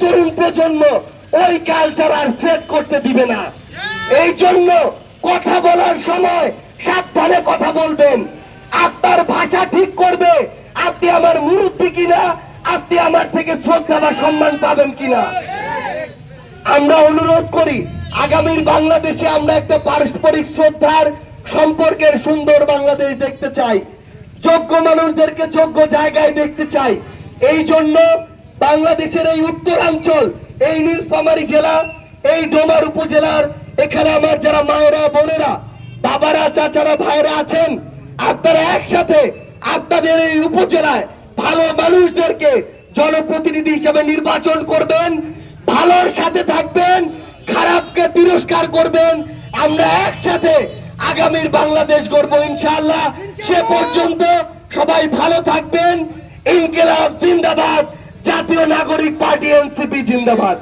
তরুণ প্রজন্ম ওই কালচার আর সেট করতে দিবে না। এই জন্য কথা বলার সময় সাবধানে কথা বলবেন। আপনার ভাষা ঠিক করবে। আপনি আমার মুরব্বী কিনা? আপনি আমার থেকে শ্রদ্ধা বা সম্মান পাবেন কিনা? আমরা অনুরোধ করি আগামীর বাংলাদেশে আমরা একটা পারস্পরিক শ্রদ্ধার সম্পর্কের সুন্দর বাংলাদেশ দেখতে চাই। যোগ্য মানুষদেরকে যোগ্য জায়গায় দেখতে চাই। এই জন্য বাংলাদেশের এই উত্তরাঞ্চল, এই নীলফামারী জেলা, এই ডোমার উপজেলার এখানে আমার যারা মায়েরা, বোনেরা, বাবারা, চাচারা, ভাইরা আছেন, আপনারা একসাথে আপনাদের এই উপজেলায় ভালো মানুষদেরকে জনপ্রতিনিধি হিসেবে নির্বাচন করবেন, ভালোর সাথে থাকবেন, খারাপকে তিরস্কার করবেন, আমরা একসাথে আগামীর বাংলাদেশ গড়বো ইনশাআল্লাহ। সে পর্যন্ত সবাই ভালো থাকবেন। ইনকিলাব জিন্দাবাদ। জাতীয় নাগরিক পার্টি এনসিপি জিন্দাবাদ।